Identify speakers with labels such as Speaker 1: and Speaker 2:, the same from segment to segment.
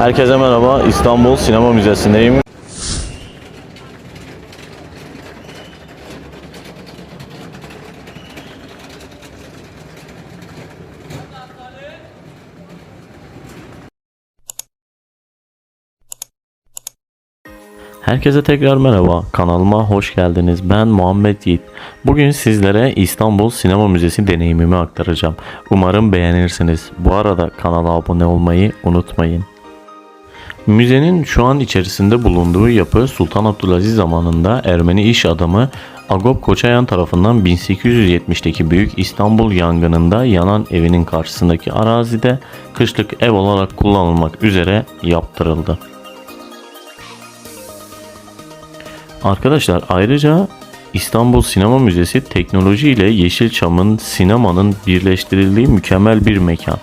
Speaker 1: Herkese merhaba. İstanbul Sinema Müzesi'ndeyim. Herkese tekrar merhaba. Kanalıma hoş geldiniz. Ben Muhammed Yiğit. Bugün sizlere İstanbul Sinema Müzesi deneyimimi aktaracağım. Umarım beğenirsiniz. Bu arada kanala abone olmayı unutmayın. Müzenin şu an içerisinde bulunduğu yapı Sultan Abdülaziz zamanında Ermeni iş adamı Agop Koçayan tarafından 1870'teki Büyük İstanbul yangınında yanan evinin karşısındaki arazide kışlık ev olarak kullanılmak üzere yaptırıldı. Arkadaşlar ayrıca İstanbul Sinema Müzesi teknoloji ile Yeşilçam'ın sinemanın birleştirildiği mükemmel bir mekan.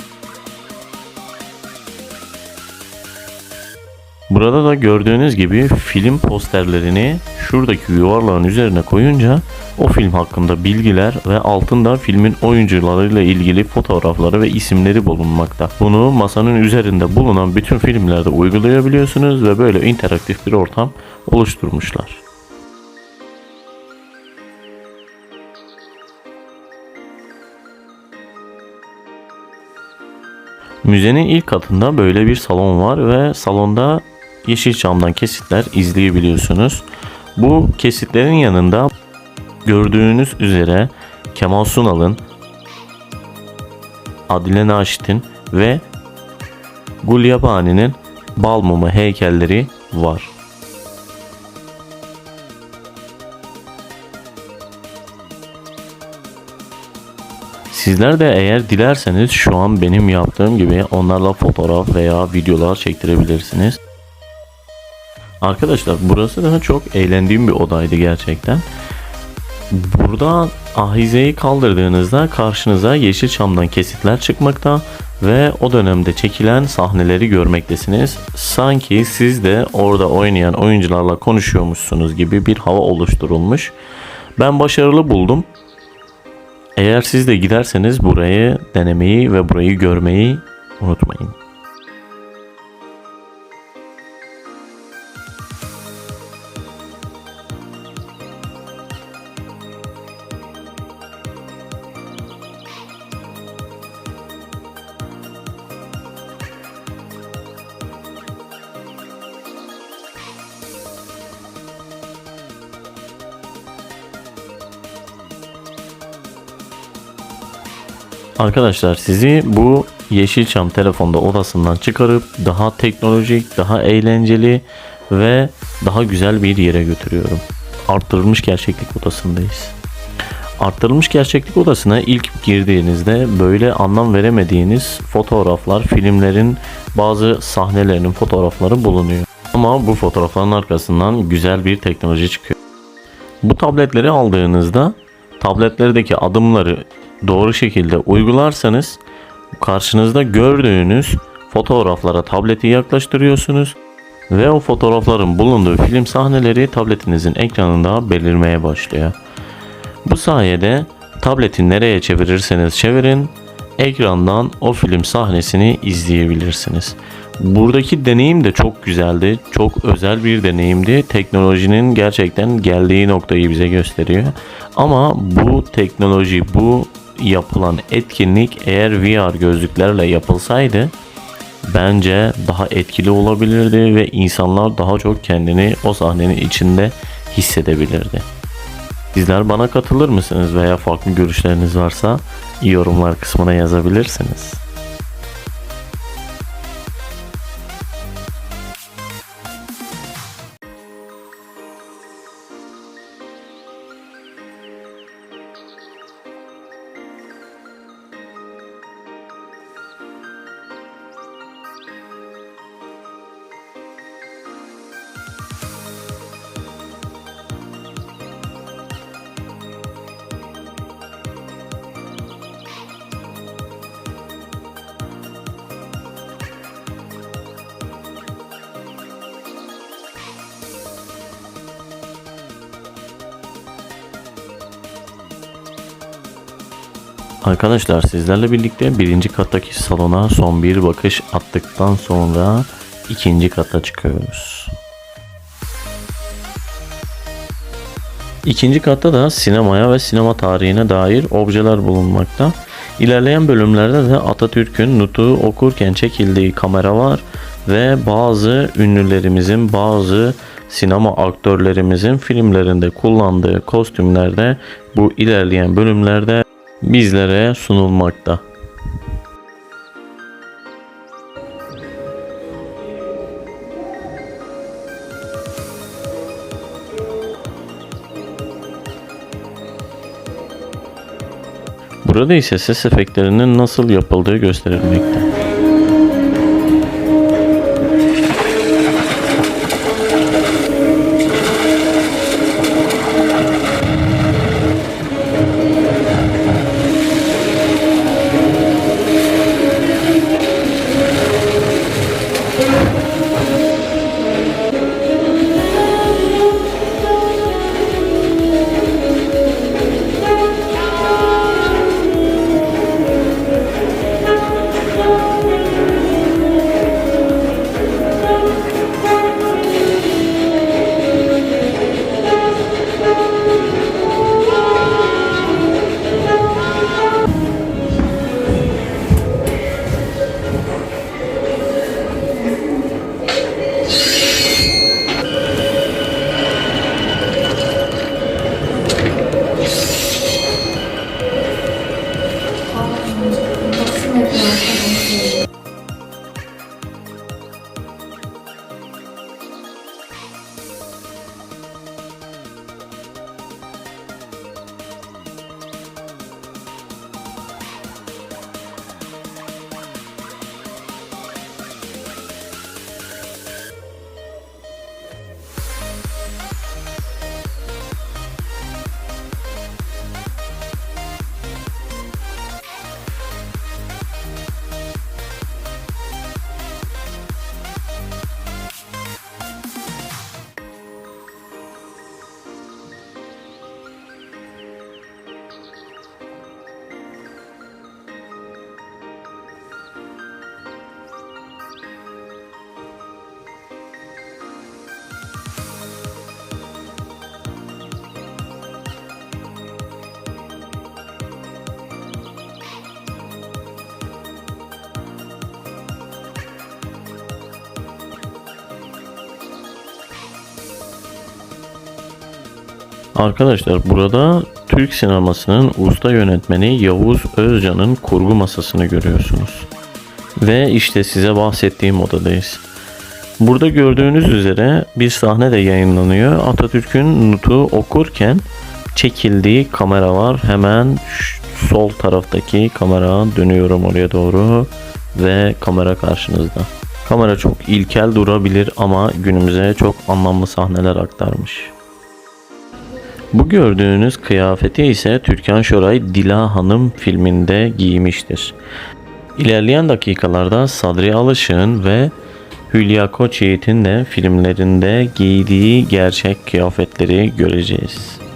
Speaker 1: Burada da gördüğünüz gibi film posterlerini şuradaki yuvarlağın üzerine koyunca o film hakkında bilgiler ve altında filmin oyuncularıyla ilgili fotoğrafları ve isimleri bulunmakta. Bunu masanın üzerinde bulunan bütün filmlerde uygulayabiliyorsunuz ve böyle interaktif bir ortam oluşturmuşlar. Müzenin ilk katında böyle bir salon var ve salonda Yeşilçam'dan kesitler izleyebiliyorsunuz. Bu kesitlerin yanında gördüğünüz üzere Kemal Sunal'ın, Adile Naşit'in ve Gulyabani'nin bal mumu heykelleri var. Sizler de eğer dilerseniz şu an benim yaptığım gibi onlarla fotoğraf veya videolar çektirebilirsiniz. Arkadaşlar burası da çok eğlendiğim bir odaydı gerçekten. Burada ahizeyi kaldırdığınızda karşınıza Yeşilçam'dan kesitler çıkmakta ve o dönemde çekilen sahneleri görmektesiniz. Sanki siz de orada oynayan oyuncularla konuşuyormuşsunuz gibi bir hava oluşturulmuş. Ben başarılı buldum. Eğer siz de giderseniz burayı denemeyi ve burayı görmeyi unutmayın. Arkadaşlar sizi bu Yeşilçam telefonda odasından çıkarıp daha teknolojik, daha eğlenceli ve daha güzel bir yere götürüyorum. Arttırılmış gerçeklik odasındayız. Arttırılmış gerçeklik odasına ilk girdiğinizde böyle anlam veremediğiniz fotoğraflar, filmlerin bazı sahnelerinin fotoğrafları bulunuyor. Ama bu fotoğrafların arkasından güzel bir teknoloji çıkıyor. Bu tabletleri aldığınızda tabletlerdeki adımları doğru şekilde uygularsanız karşınızda gördüğünüz fotoğraflara tableti yaklaştırıyorsunuz ve o fotoğrafların bulunduğu film sahneleri tabletinizin ekranında belirmeye başlıyor. Bu sayede tableti nereye çevirirseniz çevirin ekrandan o film sahnesini izleyebilirsiniz. Buradaki deneyim de çok güzeldi. Çok özel bir deneyimdi. Teknolojinin gerçekten geldiği noktayı bize gösteriyor. Ama bu teknoloji, bu yapılan etkinlik eğer VR gözlüklerle yapılsaydı bence daha etkili olabilirdi ve insanlar daha çok kendini o sahnenin içinde hissedebilirdi. Sizler bana katılır mısınız veya farklı görüşleriniz varsa yorumlar kısmına yazabilirsiniz. Arkadaşlar sizlerle birlikte birinci kattaki salona son bir bakış attıktan sonra ikinci kata çıkıyoruz. İkinci katta da sinemaya ve sinema tarihine dair objeler bulunmakta. İlerleyen bölümlerde de Atatürk'ün nutuğu okurken çekildiği kamera var ve bazı ünlülerimizin, bazı sinema aktörlerimizin filmlerinde kullandığı kostümler de bu ilerleyen bölümlerde bizlere sunulmakta. Burada ise ses efektlerinin nasıl yapıldığı gösterilmekte. Arkadaşlar burada Türk sinemasının usta yönetmeni Yavuz Özcan'ın kurgu masasını görüyorsunuz. Ve işte size bahsettiğim odadayız. Burada gördüğünüz üzere bir sahne de yayınlanıyor. Atatürk'ün nutuğu okurken çekildiği kamera var. Hemen sol taraftaki kamera dönüyorum oraya doğru ve kamera karşınızda. Kamera çok ilkel durabilir ama günümüze çok anlamlı sahneler aktarmış. Bu gördüğünüz kıyafeti ise Türkan Şoray Dila Hanım filminde giymiştir. İlerleyen dakikalarda Sadri Alışık'ın ve Hülya Koçyiğit'in de filmlerinde giydiği gerçek kıyafetleri göreceğiz.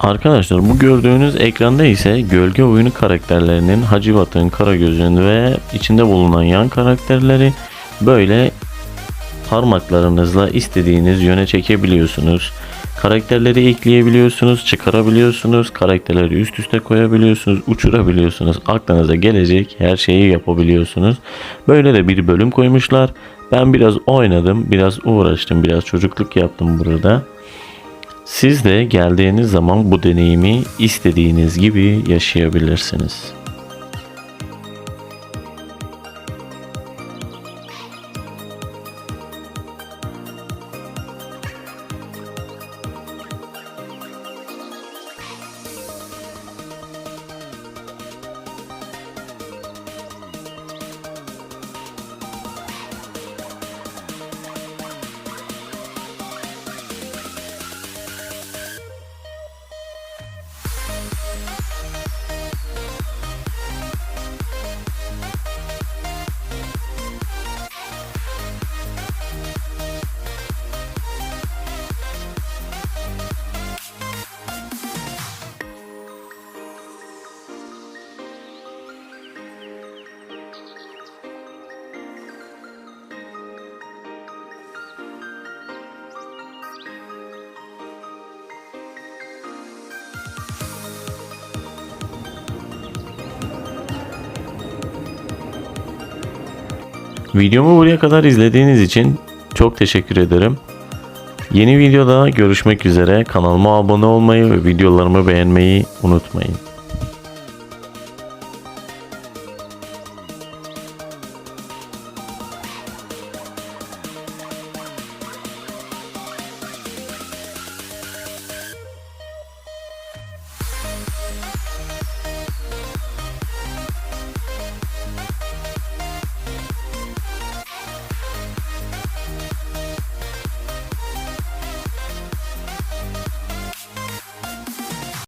Speaker 1: Arkadaşlar bu gördüğünüz ekranda ise gölge oyunu karakterlerinin Hacivat'ın, Karagöz'ün ve içinde bulunan yan karakterleri böyle parmaklarınızla istediğiniz yöne çekebiliyorsunuz. Karakterleri ekleyebiliyorsunuz, çıkarabiliyorsunuz, karakterleri üst üste koyabiliyorsunuz, uçurabiliyorsunuz. Aklınıza gelecek her şeyi yapabiliyorsunuz. Böyle de bir bölüm koymuşlar. Ben biraz oynadım, biraz uğraştım, biraz çocukluk yaptım burada. Siz de geldiğiniz zaman bu deneyimi istediğiniz gibi yaşayabilirsiniz. Videomu buraya kadar izlediğiniz için çok teşekkür ederim. Yeni videoda görüşmek üzere. Kanalıma abone olmayı ve videolarımı beğenmeyi unutmayın.